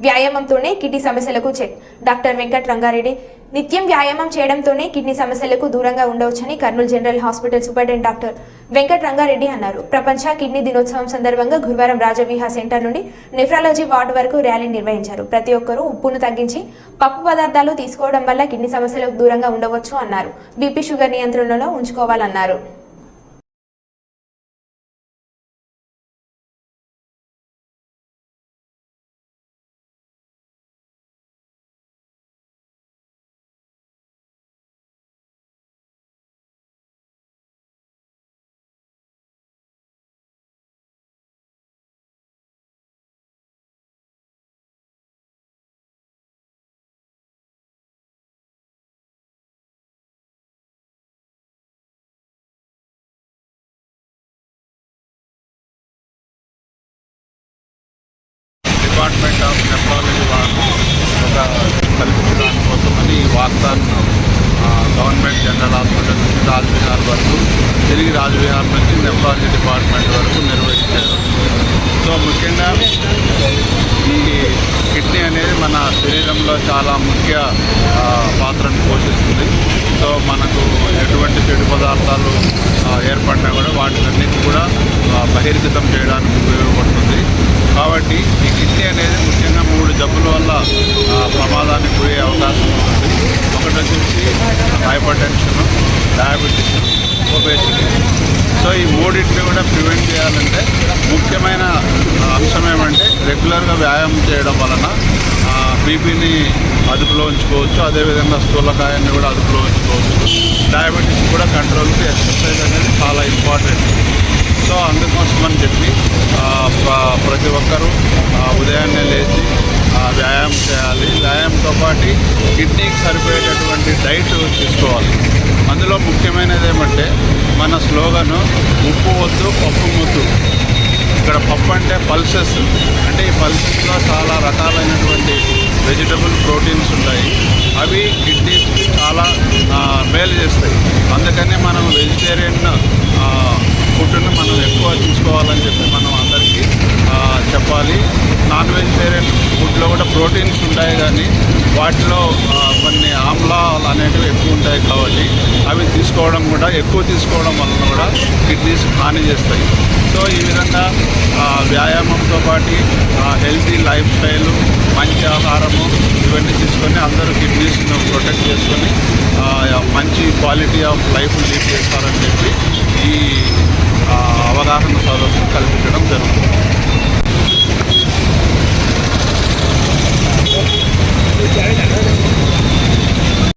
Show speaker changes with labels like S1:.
S1: వ్యాయామంతోనే kidney సమస్యలకు check doctor Venkat Rangareddy నిత్యం వ్యాయామం చేయడంతోనే కిడ్నీ సమస్యలకు దూరంగా ఉండవచ్చని Kurnool general hospital superintendent doctor Venkat Rangareddy అన్నారు. ప్రపంచ కిడ్నీ దినోత్సవం సందర్భంగా గురువారం రాజవిహా సెంటర్ నుండి నెఫ్రాలజీ వార్డు వరకు ర్యాలీ నిర్వహించారు. ప్రతి ఒక్కరూ ఉప్పును తగ్గించి పప్పు పదార్థాలు తీసుకోవడం వల్ల కిడ్నీ సమస్యలకు దూరంగా ఉండవచ్చు అన్నారు. బీపీ షుగర్ నియంత్రణలో ఉంచుకోవాలన్నారు.
S2: డిపార్ట్మెంట్ ఆఫ్ నెఫ్రాలజీ వాళ్ళు ఒక కల్పించడానికి కోసమని ఈ గవర్నమెంట్ జనరల్ హాస్పిటల్ నుంచి రాజవిహార్ వరకు తిరిగి రాజవిహార్ నుంచి నెఫ్రాలజీ డిపార్ట్మెంట్ వరకు నిర్వహించారు. సో ముఖ్యంగా ఈ కిడ్నీ అనేది మన శరీరంలో చాలా ముఖ్య పాత్రను పోషిస్తుంది. సో మనకు ఎటువంటి చెడు పదార్థాలు ఏర్పడినా కూడా వాటినన్నిటి కూడా బహిర్గతం చేయడానికి ఉపయోగపడుతుంది. కాబట్టి ఈ కిడ్నీ అనేది ముఖ్యంగా మూడు జబ్బుల వల్ల ప్రమాదానికి పోయే అవకాశం ఉంటుంది. ఒకటి వచ్చేసి hypertension diabetes obesity. So ఈ మూడింటిని కూడా ప్రివెంట్ చేయాలంటే ముఖ్యమైన అంశం ఏమంటే రెగ్యులర్గా వ్యాయామం చేయడం వలన బీపీని అదుపులో ఉంచుకోవచ్చు. అదేవిధంగా స్థూలకాయాన్ని కూడా అదుపులో ఉంచుకోవచ్చు. డయాబెటీస్ కూడా కంట్రోల్కి ఎక్సర్సైజ్ అనేది చాలా ఇంపార్టెంట్. సో అందుకోసం అని చెప్పి ప్రతి ఒక్కరూ ఆ, ఉదయాన్నే లేచి ఆ, వ్యాయామం చేయాలి. వ్యాయామంతో పాటు కిడ్నీకి సరిపోయేటటువంటి డైట్ తీసుకోవాలి. అందులో ముఖ్యమైనది ఏమంటే మన స్లోగను ఉప్పు వద్దు పప్పు ముద్దు. ఇక్కడ పప్పు అంటే పల్సెస్. అంటే ఈ పల్సెస్లో చాలా రకాలైనటువంటి వెజిటబుల్ ప్రోటీన్స్ ఉంటాయి. అవి కిడ్నీస్కి చాలా మేలు చేస్తాయి. అందుకని మనం వెజిటేరియన్ ఫుడ్ను మనం ఎక్కువ తీసుకోవాలని చెప్పి మనం చెప్పాలి నాన్ వెజిటేరియన్ ఫుడ్లో కూడా ప్రోటీన్స్ ఉంటాయి కానీ వాటిలో కొన్ని ఆమ్లాలు అనేటివి ఎక్కువ ఉంటాయి కాబట్టి అవి తీసుకోవడం కూడా ఎక్కువ తీసుకోవడం వలన కూడా కిడ్నీస్ హాని చేస్తాయి. సో ఈ విధంగా వ్యాయామంతో పాటు హెల్తీ లైఫ్ స్టైల్ మంచి ఆహారము ఇవన్నీ తీసుకొని అందరూ కిడ్నీస్ను ప్రొటెక్ట్ చేసుకొని మంచి క్వాలిటీ ఆఫ్ లైఫ్ లీడ్ చేస్తారని చెప్పి ఈ అవగాహన సదస్సు కల్పించడం జరుగుతుంది.